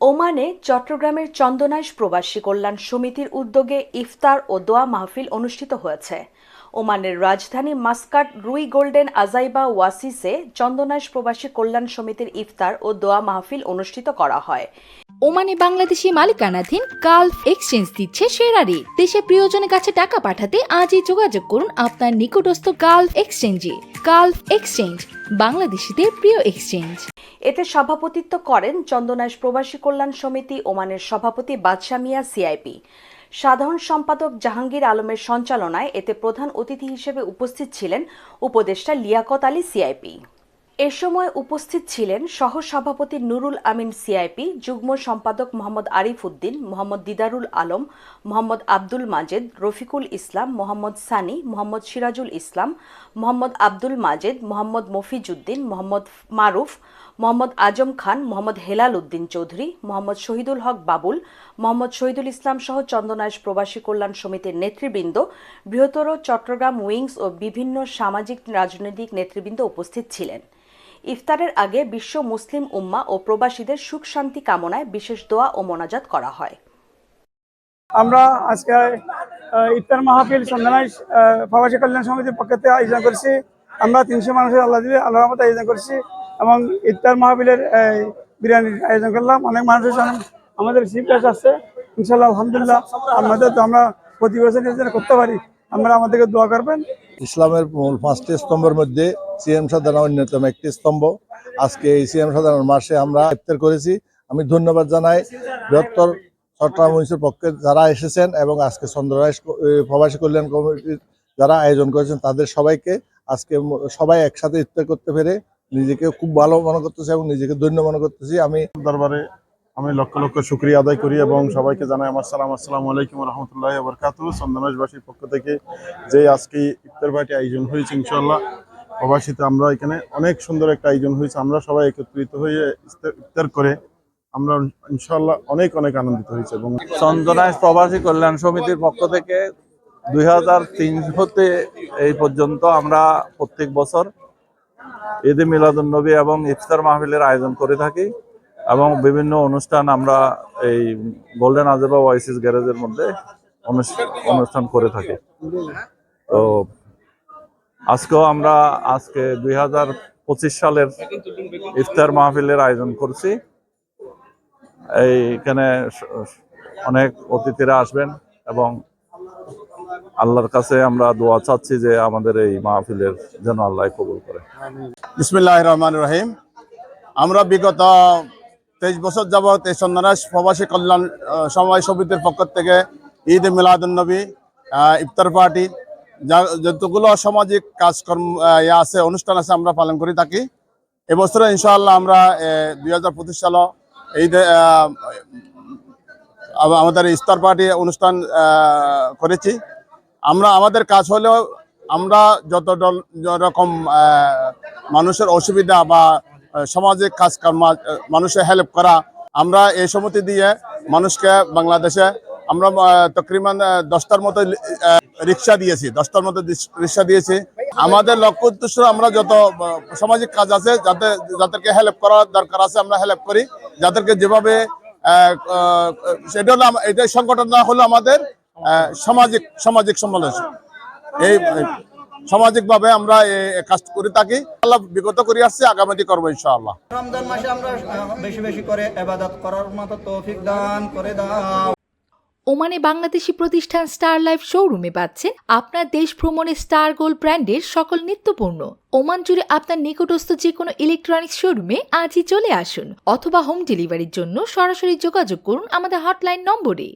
ওমানে চট্টগ্রামের চন্দনাইশ প্রবাসী কল্যাণ সমিতির উদ্যোগে ইফতার ও দোয়া মাহফিল অনুষ্ঠিত হয়েছে। ওমানের রাজধানী মাস্কাট রুই গোল্ডেন আজাইবা ওয়াসিসে চন্দনাইশ প্রবাসী কল্যাণ সমিতির ইফতার ও দোয়া মাহফিল অনুষ্ঠিত করা হয়। ওমানে বাংলাদেশি মালিকানাধীন গালফ এক্সচেঞ্জ দিচ্ছে সেরা রেট দেশে প্রিয়জনের কাছে টাকা পাঠাতে আজই যোগাযোগ করুন আপনার নিকটস্থ গালফ এক্সচেঞ্জে। গালফ এক্সচেঞ্জ, বাংলাদেশিদের প্রিয় এক্সচেঞ্জ। এতে সভাপতিত্ব করেন চন্দনাশ প্রবাসী কল্যাণ সমিতি ওমানের সভাপতি বাদশা মিয়া সিআইপি। সাধারণ সম্পাদক জাহাঙ্গীর আলমের সঞ্চালনায় এতে প্রধান অতিথি হিসেবে উপস্থিত ছিলেন উপদেষ্টা লিয়াকত আলী সিআইপি। এ সময় উপস্থিত ছিলেন সহসভাপতি নুরুল আমিন সিআইপি, যুগ্ম সম্পাদক মোহাম্মদ আরিফ উদ্দিন, মোহাম্মদ দিদারুল আলম, মোহাম্মদ আব্দুল মাজেদ, রফিকুল ইসলাম, মোহাম্মদ সানি, মোহাম্মদ সিরাজুল ইসলাম, মোহাম্মদ আব্দুল মাজেদ, মোহাম্মদ মফিজুদ্দিন মোহাম্মদ মারুফ মোহাম্মদ আজম খান, মোহাম্মদ হেলাল উদ্দিন চৌধুরী, মোহাম্মদ শহীদুল হক বাবুল, মোহাম্মদ শহীদুল ইসলাম সহ চন্দনাইশ প্রবাসী কল্যাণ সমিতির নেতৃবৃন্দ, বৃহত্তর চট্টগ্রাম উইংস ও বিভিন্ন সামাজিক রাজনৈতিক নেতৃবৃন্দ উপস্থিত ছিলেন। ইফতারের আগে বিশ্ব মুসলিম উম্মা ও প্রবাসীদের সুখ শান্তি কামনায় বিশেষ দোয়া ও মোনাজাত করা হয়। আমরা আজকে ইফতার মাহফিল সন্ধানায় প্রবাসী কল্যাণ সমিতির পক্ষ থেকে আয়োজন করছি। আমরা তিনশো মানুষের আল্লাহ দিলে আল্লাহ আয়োজন করছি। এবং ইফতার মাহফিলের বিরিয়ানির আয়োজন করলাম। অনেক মানুষ আমাদের চিফ গেস্ট আসছে। ইনশাল্লাহ আলহামদুলিল্লাহ, আমাদের তো আমরা প্রতি বছর করতে পারি। আমরা আমাদেরকে দোয়া করবেন। ইসলামের মূল পাঁচটি স্তম্ভের মধ্যে সিএম সাধারণ অন্যতম একটি স্তম্ভ। আজকে এই সিএম সাধারণ মাসে আমরা ইফতার করেছি। আমি ধন্যবাদ জানাই বৃহত্তর চট্টগ্রাম উইন্সের পক্ষে যারা এসেছেন এবং আজকে চন্দ্ররাজ প্রবাসী কল্যাণ কমিটির যারা আয়োজন করেছেন, তাদের সবাইকে আজকে সবাই একসাথে ইফতার করতে পেরে নিজেকে খুব ভালো মনে করতেছি এবং নিজেকে ধন্য মনে করতেছি। আমি দরবারে আমি লক্ষ লক্ষ শুক্রিয়া আদায় করি এবং সবাইকে জানাই আমার সালাম। আসসালামু আলাইকুম রহমতুল্লাহ বরকাত চন্দনাশবাসীর পক্ষ থেকে যে আজকে ইফতার পার্টি আয়োজন হয়েছে ইনশাল্লাহ প্রবাসীতে আমরা এখানে অনেক সুন্দর একটা আয়োজন হয়েছে। আমরা সবাই একত্রিত হয়ে ইফতার- ইফতার করে আমরা ইনশাল্লাহ অনেক অনেক আনন্দিত হয়েছে এবং চন্দনাশ প্রবাসী কল্যাণ সমিতির পক্ষ থেকে দুই হাজার তিন হতে এই পর্যন্ত আমরা প্রত্যেক বছর ঈদে মিলাদুন্নবী এবং ইফতার মাহফিলের আয়োজন করে থাকি এবং বিভিন্ন অনুষ্ঠান আমরা এই গোল্ডেন আজেবা ওয়াইসিস গ্যারেজের মধ্যে অনুষ- অনুষ্ঠান করে থাকি। তো আজকেও আমরা আজকে দুই হাজার পঁচিশ সালের ইফতার মাহফিলের আয়োজন করছি। এইখানে অনেক অতিথিরা আসবেন এবং আল্লাহর কাছে আমরা দোয়া চাচ্ছি যে আমাদের এই মাহফিলের যেন আল্লাহ কবুল করে। বিসমিল্লাহ রহমান রহিম। আমরা বিগত তেইশ বছর যাবৎ এই সন্ন্যাস প্রবাসী কল্যাণ আহ, সমবায় সমিতির পক্ষ থেকে ঈদ মিলাদুন্নবী আহ, ইফতার পার্টি যা যতগুলো সামাজিক কাজকর্ম ইয়ে আছে অনুষ্ঠান আছে আমরা পালন করে থাকি। এবছরে ইনশাআল্লাহ আমরা দুই হাজার পঁচিশ সাল ঈদে আমাদের ইফতার পার্টি অনুষ্ঠান করেছি। আমরা আমাদের কাজ হলেও আমরা যত রকম মানুষের অসুবিধা বা সামাজিক কাজকর্ম মানুষের হেল্প করা, আমরা এই সমিতি দিয়ে মানুষকে বাংলাদেশে আমরা তকরিমান দশটার মতো রিক্সা দিয়েছি, দশটার মতো রিক্সা দিয়েছি। আমাদের লক্ষ্য উদ্দেশ্য আমরা যত সামাজিক কাজ আছে, যাতে, যাদেরকে হেল্প করার দরকার আছে, আমরা হেল্প করি। যাদেরকে যেভাবে সেটা হলো এটাই সংগঠন না হলো আমাদের সামাজিক সামাজিক সমালোচনা এই সামাজিক ভাবে আমরা কাজ করে থাকি। আল্লাহ বিগত করে আসছে আগামীতে করব ইনশাআল্লাহ। রমজান মাসে আমরা বেশি বেশি করে এবাদত করার মতো তৌফিক দান করে দাও। ওমানে বাংলাদেশি প্রতিষ্ঠান স্টার লাইফ শোরুমে পাচ্ছেন আপনার দেশ ভ্রমণে স্টার গোল্ড ব্র্যান্ডের সকল নিত্যপণ্য ওমান জুড়ে আপনার নিকটস্থ যে কোনো ইলেকট্রনিক্স শোরুমে আজই চলে আসুন অথবা হোম ডেলিভারির জন্য সরাসরি যোগাযোগ করুন আমাদের হটলাইন নম্বরে।